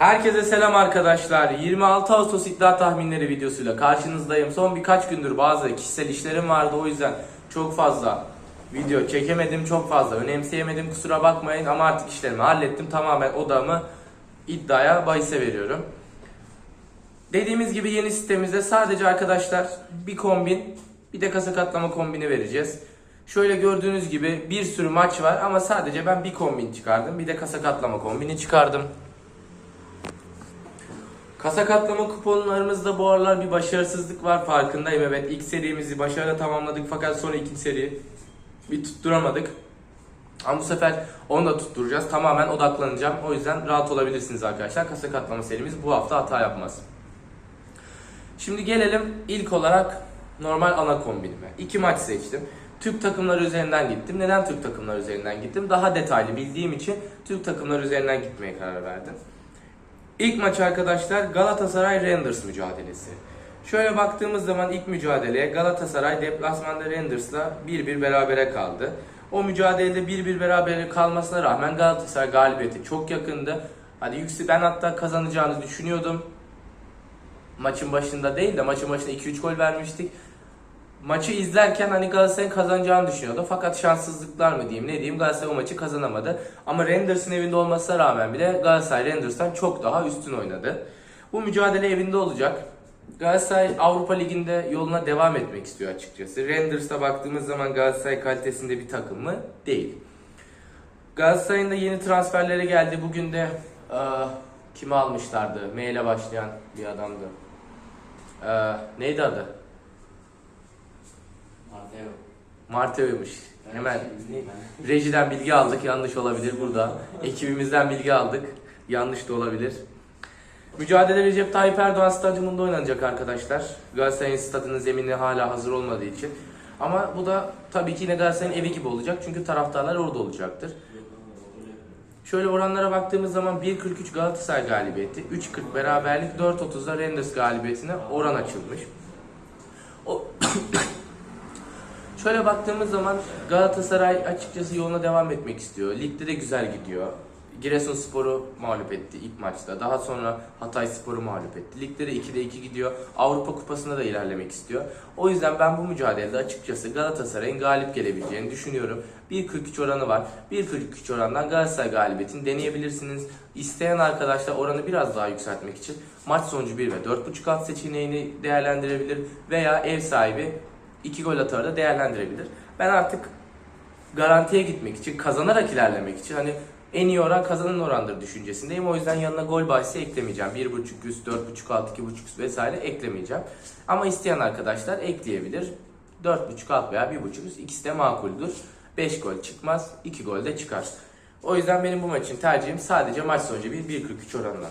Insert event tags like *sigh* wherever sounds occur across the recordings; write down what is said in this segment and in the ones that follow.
Herkese selam arkadaşlar. 26 Ağustos iddia tahminleri videosuyla karşınızdayım. Son birkaç gündür bazı kişisel işlerim vardı o yüzden çok fazla video çekemedim, çok fazla önemseyemedim. Kusura bakmayın ama artık işlerimi hallettim. Tamamen odamı iddiaya bahise veriyorum. Dediğimiz gibi yeni sitemizde sadece arkadaşlar bir kombin, bir de kasa katlama kombini vereceğiz. Şöyle gördüğünüz gibi bir sürü maç var ama sadece ben bir kombin çıkardım. Bir de kasa katlama kombini çıkardım. Kasa katlama kuponlarımızda bu aralar bir başarısızlık var farkındayım evet. İlk serimizi başarıyla tamamladık fakat sonra ikinci seri bir tutturamadık. Ama bu sefer onu da tutturacağız. Tamamen odaklanacağım. O yüzden rahat olabilirsiniz arkadaşlar. Kasa katlama serimiz bu hafta hata yapmaz. Şimdi gelelim ilk olarak normal ana kombinime. İki maç seçtim. Türk takımları üzerinden gittim. Neden Türk takımları üzerinden gittim? Daha detaylı bildiğim için Türk takımları üzerinden gitmeye karar verdim. İlk maç arkadaşlar Galatasaray Rangers mücadelesi. Şöyle baktığımız zaman ilk mücadeleye Galatasaray deplasmanda Rangers'la 1-1 berabere kaldı. O mücadelede 1-1 berabere kalmasına rağmen Galatasaray galibiyeti çok yakındı. Hadi yüksek ben hatta kazanacağını düşünüyordum. Maçın başında değil de maçın başında 2-3 gol vermiştik. Maçı izlerken hani Galatasaray'ın kazanacağını düşünüyordum. Fakat şanssızlıklar mı diyeyim ne diyeyim Galatasaray o maçı kazanamadı. Ama Rangers'ın evinde olmasına rağmen bile Galatasaray Rangers'tan çok daha üstün oynadı. Bu mücadele evinde olacak. Galatasaray Avrupa Ligi'nde yoluna devam etmek istiyor açıkçası. Rangers'a baktığımız zaman Galatasaray kalitesinde bir takım mı? Değil. Galatasaray'ın da yeni transferleri geldi. Bugün de e, kimi almışlardı? M ile başlayan bir adamdı. E, neydi adı? Mateo. Marteo'ymuş. Hemen rejiden bilgi aldık. Yanlış olabilir burada. Ekibimizden bilgi aldık. Yanlış da olabilir. Mücadele Recep Tayyip Erdoğan stadyumunda oynanacak arkadaşlar. Galatasaray'ın stadının zemini hala hazır olmadığı için. Ama bu da tabii ki yine Galatasaray'ın evi gibi olacak. Çünkü taraftarlar orada olacaktır. Şöyle oranlara baktığımız zaman 1.43 Galatasaray galibiyeti, 3.40 beraberlik, 4.30'da Rangers galibiyetine oran açılmış. O Şöyle baktığımız zaman Galatasaray açıkçası yoluna devam etmek istiyor. Ligde de güzel gidiyor. Giresunspor'u mağlup etti ilk maçta. Daha sonra Hatay Spor'u mağlup etti. Ligde de 2'de 2 gidiyor. Avrupa Kupası'nda da ilerlemek istiyor. O yüzden ben bu mücadelede açıkçası Galatasaray'ın galip gelebileceğini düşünüyorum. 1.43 oranı var. 1.43 orandan Galatasaray galibiyetini deneyebilirsiniz. İsteyen arkadaşlar oranı biraz daha yükseltmek için maç sonucu 1 ve 4.5 alt seçeneğini değerlendirebilir. Veya ev sahibi 2 gol atar da değerlendirebilir. Ben artık garantiye gitmek için, kazanarak ilerlemek için hani en iyi oran kazanan orandır düşüncesindeyim. O yüzden yanına gol bahsi eklemeyeceğim. 1.5 üst, 4.5 alt, 2.5 üst vesaire eklemeyeceğim. Ama isteyen arkadaşlar ekleyebilir. 4.5 alt veya 1.5 üst ikisi de makuldür. 5 gol çıkmaz, 2 gol de çıkar. O yüzden benim bu maç için tercihim sadece maç sonucu 1 1.43 oranına.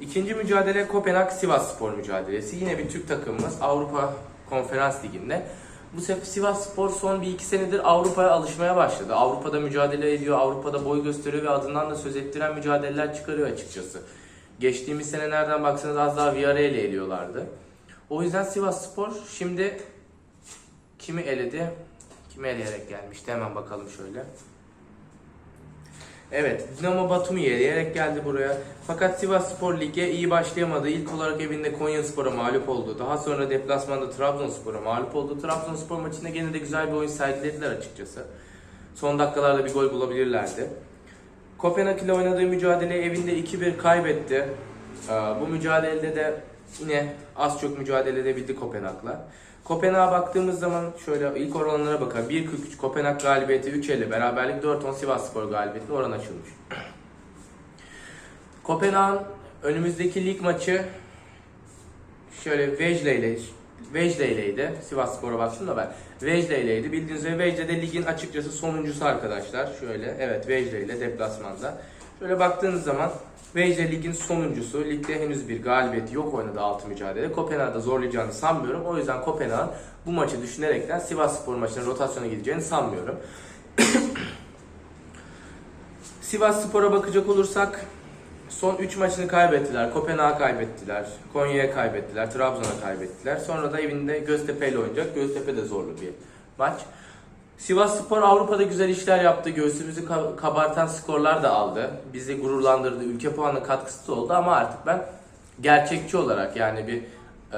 İkinci mücadele Kopenhag Sivas Spor mücadelesi. Yine bir Türk takımımız Avrupa Konferans Ligi'nde. Bu sefer Sivas Spor son bir iki senedir Avrupa'ya alışmaya başladı. Avrupa'da mücadele ediyor, Avrupa'da boy gösteriyor ve adından da söz ettiren mücadeleler çıkarıyor açıkçası. Geçtiğimiz sene nereden baksanız az daha Villarreal'i eliyorlardı. O yüzden Sivas Spor şimdi kimi eledi? Kimi eleyerek gelmişti? Hemen bakalım şöyle. Evet, Dinamo Batum'u eleyerek geldi buraya. Fakat Sivas Spor Lig'e iyi başlayamadı. İlk olarak evinde Konyaspor'a mağlup oldu. Daha sonra deplasmanda Trabzonspor'a mağlup oldu. Trabzonspor maçında gene de güzel bir oyun sergilediler açıkçası. Son dakikalarda bir gol bulabilirlerdi. Kopenhag ile oynadığı mücadele evinde 2-1 kaybetti. Ee, Bu mücadelede de yine az çok mücadele edebildi Kopenhag'la. Kopenhag'a baktığımız zaman şöyle ilk oranlara bakalım. 1.43 Kopenhag galibiyeti 3.50 beraberlik 4.10 Sivas Spor galibiyeti oran açılmış. Kopenhag'ın önümüzdeki lig maçı şöyle Vejle ile Vejle ileydi. Sivas Spor'a baktım da ben. Vejle ileydi. Bildiğiniz üzere Vejle de ligin açıkçası sonuncusu arkadaşlar. Şöyle evet Vejle ile deplasmanda. Şöyle baktığınız zaman Vejle ligin sonuncusu. Ligde henüz bir galibiyeti yok oynadı 6 mücadele. Kopenhag'da zorlayacağını sanmıyorum. O yüzden Kopenhag'ın bu maçı düşünerekten Sivas Spor maçına rotasyona gideceğini sanmıyorum. *coughs* Sivas Spor'a bakacak olursak son 3 maçını kaybettiler. Kopenhag'a kaybettiler. Konya'ya kaybettiler. Trabzon'a kaybettiler. Sonra da evinde Göztepe ile oynayacak. Göztepe de zorlu bir maç. Sivas Spor Avrupa'da güzel işler yaptı. Göğsümüzü ka- kabartan skorlar da aldı. Bizi gururlandırdı. Ülke puanı katkısı oldu ama artık ben gerçekçi olarak yani bir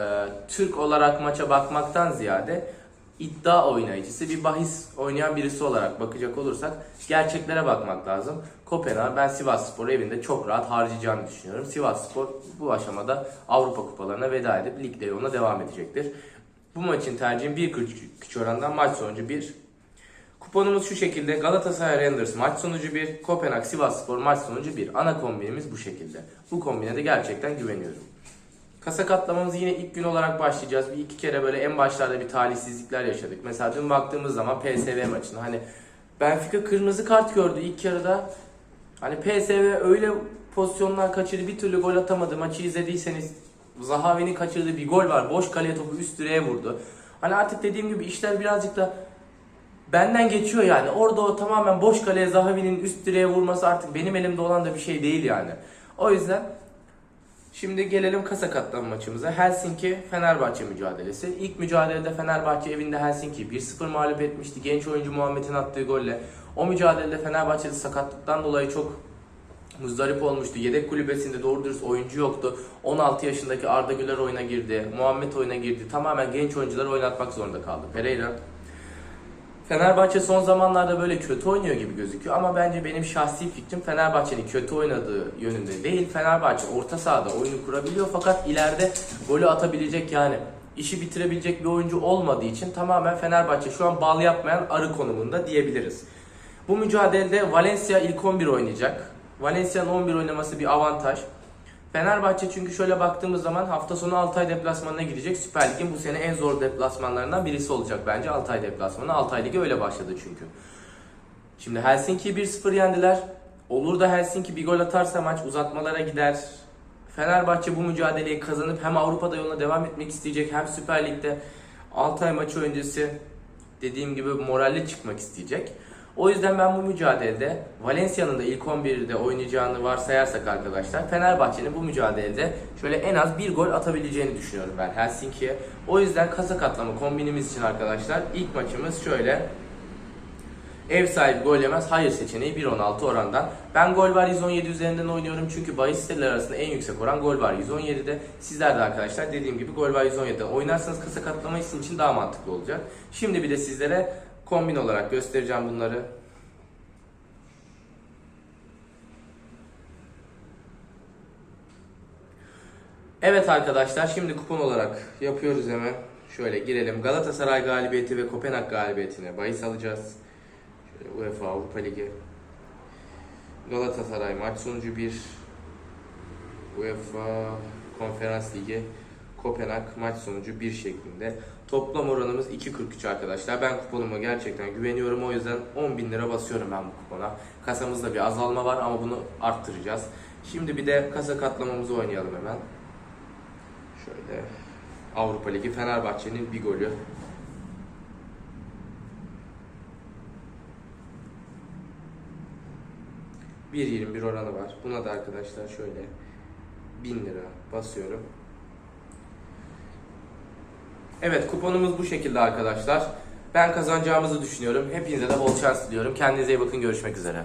e, Türk olarak maça bakmaktan ziyade iddia oynayıcısı, bir bahis oynayan birisi olarak bakacak olursak gerçeklere bakmak lazım. Kopenhag ben Sivas Spor'u evinde çok rahat harcayacağını düşünüyorum. Sivas Spor bu aşamada Avrupa kupalarına veda edip ligde yoluna devam edecektir. Bu maçın tercihim 1.43 orandan maç sonucu 1. Kuponumuz şu şekilde Galatasaray Rangers maç sonucu 1, Kopenhag Sivas Spor maç sonucu 1. Ana kombinimiz bu şekilde. Bu kombine de gerçekten güveniyorum. Kasa katlamamızı yine ilk gün olarak başlayacağız. Bir iki kere böyle en başlarda bir talihsizlikler yaşadık. Mesela dün baktığımız zaman PSV maçında hani Benfica kırmızı kart gördü ilk yarıda. Hani PSV öyle pozisyonlar kaçırdı bir türlü gol atamadı. Maçı izlediyseniz Zahavi'nin kaçırdığı bir gol var. Boş kaleye topu üst direğe vurdu. Hani artık dediğim gibi işler birazcık da benden geçiyor yani. Orada o tamamen boş kaleye Zahavi'nin üst direğe vurması artık benim elimde olan da bir şey değil yani. O yüzden Şimdi gelelim kasa katlama maçımıza. Helsinki Fenerbahçe mücadelesi. İlk mücadelede Fenerbahçe evinde Helsinki 1-0 mağlup etmişti. Genç oyuncu Muhammed'in attığı golle. O mücadelede Fenerbahçe'de sakatlıktan dolayı çok muzdarip olmuştu. Yedek kulübesinde doğru dürüst oyuncu yoktu. 16 yaşındaki Arda Güler oyuna girdi. Muhammed oyuna girdi. Tamamen genç oyuncuları oynatmak zorunda kaldı. Pereira Fenerbahçe son zamanlarda böyle kötü oynuyor gibi gözüküyor ama bence benim şahsi fikrim Fenerbahçe'nin kötü oynadığı yönünde değil. Fenerbahçe orta sahada oyunu kurabiliyor fakat ileride golü atabilecek yani işi bitirebilecek bir oyuncu olmadığı için tamamen Fenerbahçe şu an bal yapmayan arı konumunda diyebiliriz. Bu mücadelede Valencia ilk 11 oynayacak. Valencia'nın 11 oynaması bir avantaj. Fenerbahçe çünkü şöyle baktığımız zaman hafta sonu Altay deplasmanına gidecek. Süper Lig'in bu sene en zor deplasmanlarından birisi olacak bence Altay deplasmanı. Altay Ligi öyle başladı çünkü. Şimdi Helsinki'yi 1-0 yendiler. Olur da Helsinki bir gol atarsa maç uzatmalara gider. Fenerbahçe bu mücadeleyi kazanıp hem Avrupa'da yoluna devam etmek isteyecek hem Süper Lig'de Altay maçı öncesi dediğim gibi moralli çıkmak isteyecek. O yüzden ben bu mücadelede Valencia'nın da ilk 11'de oynayacağını varsayarsak arkadaşlar Fenerbahçe'nin bu mücadelede şöyle en az bir gol atabileceğini düşünüyorum ben Helsinki'ye. O yüzden kasa katlama kombinimiz için arkadaşlar ilk maçımız şöyle Ev sahibi gol yemez hayır seçeneği 1.16 orandan. Ben gol var 117 üzerinden oynuyorum çünkü bahis siteleri arasında en yüksek oran gol var 117'de. Sizler de arkadaşlar dediğim gibi gol var 117'de oynarsanız kasa katlama için daha mantıklı olacak. Şimdi bir de sizlere kombin olarak göstereceğim bunları. Evet arkadaşlar şimdi kupon olarak yapıyoruz hemen. Şöyle girelim. Galatasaray galibiyeti ve Kopenhag galibiyetine bahis alacağız. Şöyle UEFA Avrupa Ligi. Galatasaray maç sonucu 1. UEFA Konferans Ligi. Kopenhag maç sonucu 1 şeklinde. Toplam oranımız 2.43 arkadaşlar. Ben kuponuma gerçekten güveniyorum. O yüzden 10 bin lira basıyorum ben bu kupona. Kasamızda bir azalma var ama bunu arttıracağız. Şimdi bir de kasa katlamamızı oynayalım hemen. Şöyle Avrupa Ligi Fenerbahçe'nin bir golü. ...1.21 oranı var. Buna da arkadaşlar şöyle 1000 lira basıyorum. Evet kuponumuz bu şekilde arkadaşlar. Ben kazanacağımızı düşünüyorum. Hepinize de bol şans diliyorum. Kendinize iyi bakın. Görüşmek üzere.